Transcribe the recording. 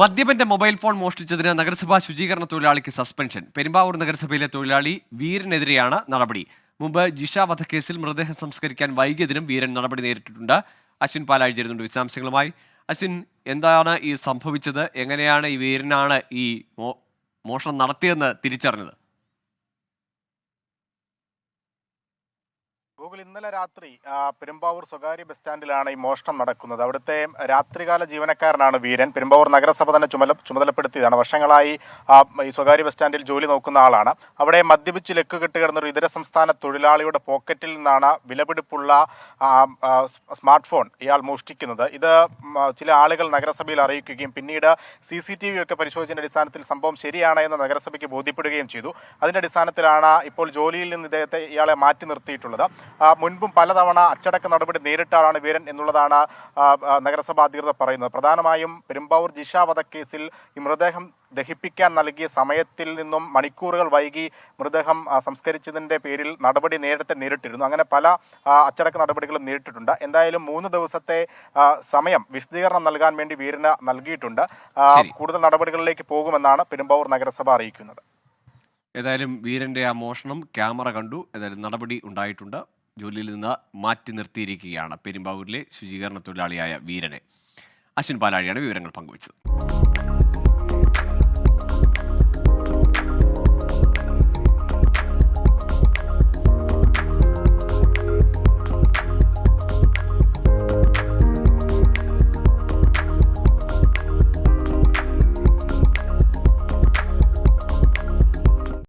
മദ്യപന്റെ mobile phone മോഷ്ടിച്ചതിന് നഗരസഭാ ശുചീകരണ തൊഴിലാളിക്ക് സസ്പെൻഷൻ. പെരുമ്പാവൂർ നഗരസഭയിലെ തൊഴിലാളി വീരനെതിരെയാണ് നടപടി. മുമ്പ് ജിഷ വധക്കേസിൽ മൃതദേഹം സംസ്കരിക്കാൻ വൈകിയതിനും വീരൻ നടപടി നേരിട്ടിട്ടുണ്ട്. അശ്വിൻ പാലാഴി ചേരുന്നുണ്ട് വിശദാംശങ്ങളുമായി. അശ്വിൻ എന്താണ് ഈ സംഭവിച്ചത്? എങ്ങനെയാണ് ഈ വീരനാണ് ഈ മോഷണം നടത്തിയതെന്ന് തിരിച്ചറിഞ്ഞത്? ഗൂഗിൾ ഇന്നലെ രാത്രി പെരുമ്പാവൂർ സ്വകാര്യ ബസ് സ്റ്റാൻഡിലാണ് ഈ മോഷണം നടക്കുന്നത്. അവിടുത്തെ രാത്രികാല ജീവനക്കാരനാണ് വീരൻ. പെരുമ്പാവൂർ നഗരസഭ തന്നെ ചുമല ചുമതലപ്പെടുത്തിയതാണ്. വർഷങ്ങളായി ഈ സ്വകാര്യ ബസ് സ്റ്റാൻഡിൽ ജോലി നോക്കുന്ന ആളാണ്. അവിടെ മദ്യപിച്ച് ലക്ക് കെട്ട് കിടന്ന ഒരു ഇതര സംസ്ഥാന തൊഴിലാളിയുടെ പോക്കറ്റിൽ നിന്നാണ് വിലപിടിപ്പുള്ള സ്മാർട്ട് ഫോൺ ഇയാൾ മോഷ്ടിക്കുന്നത്. ഇത് ചില ആളുകൾ നഗരസഭയിൽ അറിയിക്കുകയും പിന്നീട് സി സി ടി വി ഒക്കെ പരിശോധിച്ചതിന്റെ അടിസ്ഥാനത്തിൽ സംഭവം ശരിയാണ് എന്ന് നഗരസഭയ്ക്ക് ബോധ്യപ്പെടുകയും ചെയ്തു. അതിന്റെ അടിസ്ഥാനത്തിലാണ് ഇപ്പോൾ ജോലിയിൽ നിന്ന് ഇദ്ദേഹത്തെ ഇയാളെ മാറ്റി നിർത്തിയിട്ടുള്ളത്. മുൻപും പലതവണ അച്ചടക്ക നടപടി നേരിട്ട ആളാണ് വീരൻ എന്നുള്ളതാണ് ആ, അധികൃതർ പറയുന്നത്. പ്രധാനമായും പെരുമ്പാവൂർ ജിഷ വധക്കേസിൽ ഈ മൃതദേഹം ദഹിപ്പിക്കാൻ നൽകിയ സമയത്തിൽ നിന്നും മണിക്കൂറുകൾ വൈകി മൃതദേഹം സംസ്കരിച്ചതിന്റെ സംസ്കരിച്ചതിന്റെ പേരിൽ നടപടി നേരത്തെ നേരിട്ടിരുന്നു. അങ്ങനെ പല അച്ചടക്ക നടപടികളും നേരിട്ടിട്ടുണ്ട്. എന്തായാലും മൂന്ന് ദിവസത്തെ സമയം വിശദീകരണം നൽകാൻ വേണ്ടി വീരന് നൽകിയിട്ടുണ്ട്. കൂടുതൽ നടപടികളിലേക്ക് പോകുമെന്നാണ് പെരുമ്പാവൂർ നഗരസഭ അറിയിക്കുന്നത്. ഏതായാലും വീരന്റെ ആ മോഷണം ക്യാമറ കണ്ടു. ഏതായാലും നടപടി ഉണ്ടായിട്ടുണ്ട്. ജോലിയിൽ നിന്ന് മാറ്റി നിർത്തിയിരിക്കുകയാണ് പെരുമ്പാവൂരിലെ ശുചീകരണ തൊഴിലാളിയായ വീരനെ. അശ്വിൻ പാലാഴിയാണ് വിവരങ്ങൾ പങ്കുവച്ചത്.